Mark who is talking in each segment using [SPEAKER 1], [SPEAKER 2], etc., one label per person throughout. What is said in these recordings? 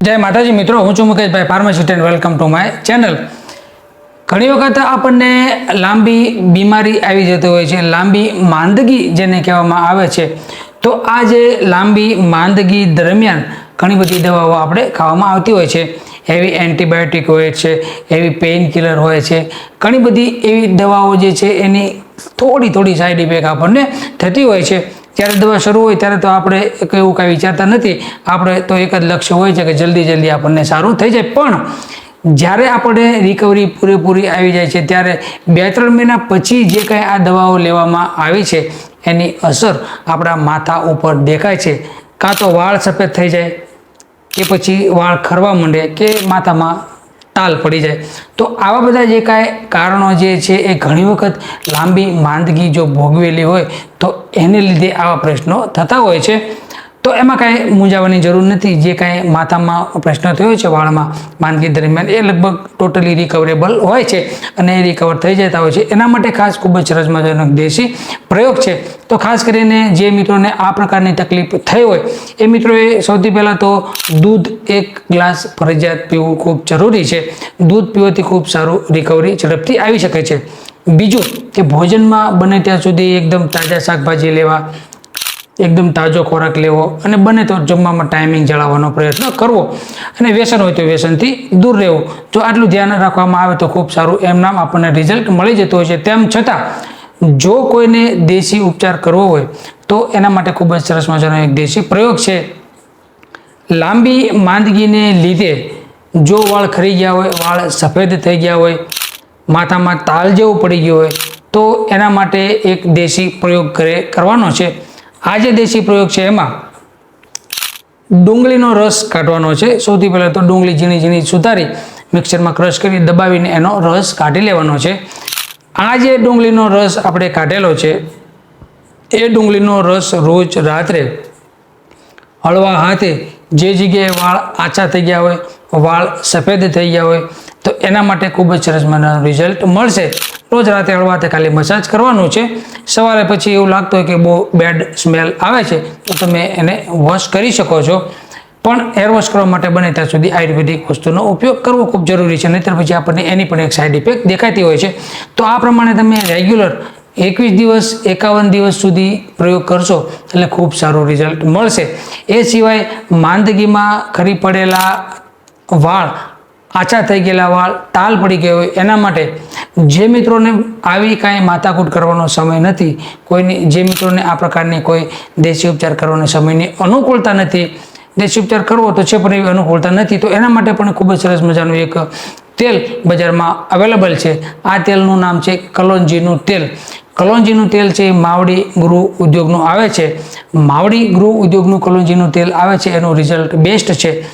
[SPEAKER 1] જય માતાજી, મિત્રો, હું છું Mukeshbhai pharmacist and welcome to my channel ઘણી વખત આપણને લાંબી બીમારી આવી જતી હોય છે, લાંબી માંદગી જેને કહેવામાં આવે છે, તો આ જે લાંબી માંદગી દરમિયાન ઘણી બધી દવાઓ આપણે ખાવામાં આવતી હોય છે. એવી એન્ટીબાયોટિક હોય છે એવી પેઇન કિલર હોય છે, ઘણી બધી એવી દવાઓ જે છે, એની થોડી થોડી સાઈડ ઇફેક્ટ આપણને થતી હોય છે. જ્યારે દવા શરૂ હોય ત્યારે તો આપણે એવું કાંઈ વિચારતા નથી. આપણે તો એક જ લક્ષ્ય હોય છે કે જલ્દી જલ્દી આપણને સારું થઈ જાય. પણ જ્યારે આપણે રિકવરી પૂરેપૂરી આવી જાય છે, ત્યારે બે ત્રણ મહિના પછી જે કંઈ આ દવાઓ લેવામાં આવી છે, એની અસર આપણા માથા ઉપર દેખાય છે. કાં તો વાળ સફેદ થઈ જાય, કે પછી વાળ ખરવા માંડે, કે માથામાં ટાલ પડી જાય. તો આવા બધા જે કાંઈ કારણો જે છે એ ઘણી વખત લાંબી માંદગી જો ભોગવેલી હોય, તો એને લીધે આવા પ્રશ્નો થતા હોય છે. તો એમાં કાંઈ મૂંઝાવાની જરૂર નથી. જે કાંઈ માથામાં પ્રશ્ન થયો છે વાળમાં, માંદગી દરમિયાન, એ લગભગ ટોટલી રિકવરેબલ હોય છે અને એ રિકવર થઈ જતા હોય છે. એના માટે ખાસ ખૂબ જ સરસ મજાનો એક દેશી પ્રયોગ છે. તો ખાસ કરીને જે મિત્રોને આ પ્રકારની તકલીફ થઈ હોય, એ મિત્રોએ સૌથી પહેલાં તો દૂધ એક ગ્લાસ ફરજિયાત પીવું ખૂબ જરૂરી છે. દૂધ પીવાથી ખૂબ સારું રિકવરી ઝડપથી આવી શકે છે. બીજું કે ભોજનમાં બને ત્યાં સુધી એકદમ તાજા શાકભાજી લેવા એકદમ તાજો ખોરાક લેવો અને બને તો જમવામાં ટાઈમિંગ જાળવવાનો પ્રયત્ન કરવો. અને વ્યસન હોય તો વ્યસનથી દૂર રહેવું. જો આટલું ધ્યાન રાખવામાં આવે તો ખૂબ સારું. એમ નામ આપણને રિઝલ્ટ મળી જતું હોય છે. તેમ છતાં, જો કોઈને દેશી ઉપચાર કરવો હોય, તો એના માટે ખૂબ જ સરસ મજાનો એક દેશી પ્રયોગ છે. લાંબી માંદગીને લીધે જો વાળ ખરી ગયા હોય, વાળ સફેદ થઈ ગયા હોય, માથામાં તાલ જેવું પડી ગયું હોય, તો એના માટે એક દેશી પ્રયોગ કરે, કરવાનો છે. આ જે દેશી પ્રયોગ છે એમાં ડુંગળીનો રસ કાઢવાનો છે. સૌથી પહેલાં તો ડુંગળી ઝીણી ઝીણી સુધારી મિક્સરમાં ક્રશ કરી દબાવીને એનો રસ કાઢી લેવાનો છે. આ જે ડુંગળીનો રસ આપણે કાઢેલો છે, એ ડુંગળીનો રસ રોજ રાત્રે હળવા હાથે જે જગ્યાએ વાળ આછા થઈ ગયા હોય, વાળ સફેદ થઈ ગયા હોય, તો એના માટે ખૂબ જ સરસ મજાનું રિઝલ્ટ મળશે. રોજ રાતે હળવાતે ખાલી મસાજ કરવાનું છે. સવારે પછી એવું લાગતું હોય કે બહુ બેડ સ્મેલ આવે છે, તો તમે એને વોશ કરી શકો છો. પણ હેર વોશ કરવા માટે બને ત્યાં સુધી આયુર્વેદિક વસ્તુનો ઉપયોગ કરવો ખૂબ જરૂરી છે. નહીતર પછી આપણને એની પણ એક સાઈડ ઇફેક્ટ દેખાતી હોય છે. તો આ પ્રમાણે તમે રેગ્યુલર એકવીસ દિવસ, એકાવન દિવસ સુધી પ્રયોગ કરશો, એટલે ખૂબ સારું રિઝલ્ટ મળશે. એ સિવાય માંદગીમાં ખરી પડેલા વાળ આછા થઈ ગયેલા વાળ, તાલ પડી ગયો હોય, એના માટે જે મિત્રોને આવી કાંઈ માથાકૂટ કરવાનો સમય નથી, કોઈની, જે મિત્રોને આ પ્રકારની કોઈ દેશી ઉપચાર કરવાનો સમયની અનુકૂળતા નથી, દેશી ઉપચાર કરવો તો છે પણ એવી અનુકૂળતા નથી, તો એના માટે પણ ખૂબ જ સરસ મજાનું એક તેલ બજારમાં અવેલેબલ છે. આ તેલનું નામ છે કલોંજીનું તેલ. કલોંજીનું તેલ છે માવડી ગૃહ ઉદ્યોગનું આવે છે. માવડી ગૃહ ઉદ્યોગનું કલોંજીનું તેલ આવે છે, એનું રિઝલ્ટ બેસ્ટ છે.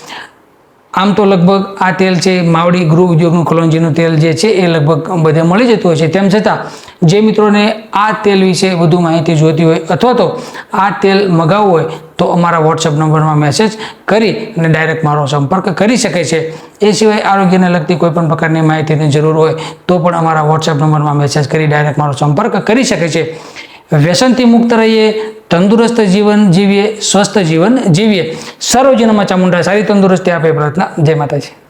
[SPEAKER 1] આમ તો લગભગ આ તેલ છે, માવડી ગૃહ ઉદ્યોગનું કલોંજીનું તેલ જે છે, એ લગભગ બધે મળી જતું હોય છે. તેમ છતાં, જે મિત્રોને આ તેલ વિશે વધુ માહિતી જોઈતી હોય અથવા તો આ તેલ મગાવવું હોય, તો અમારા વોટ્સઅપ નંબરમાં મેસેજ કરી અને ડાયરેક્ટ મારો સંપર્ક કરી શકે છે. એ સિવાય આરોગ્યને લગતી કોઈ પણ પ્રકારની માહિતીની જરૂર હોય, તો પણ અમારા વોટ્સઅપ નંબરમાં મેસેજ કરી ડાયરેક્ટ મારો સંપર્ક કરી શકે છે. વ્યસનથી મુક્ત રહીએ, તંદુરસ્ત જીવન જીવીએ, સ્વસ્થ જીવન જીવીએ. સર્વજનમાં ચામુંડા સારી તંદુરસ્તી આપે પ્રાર્થના જય માતાજી.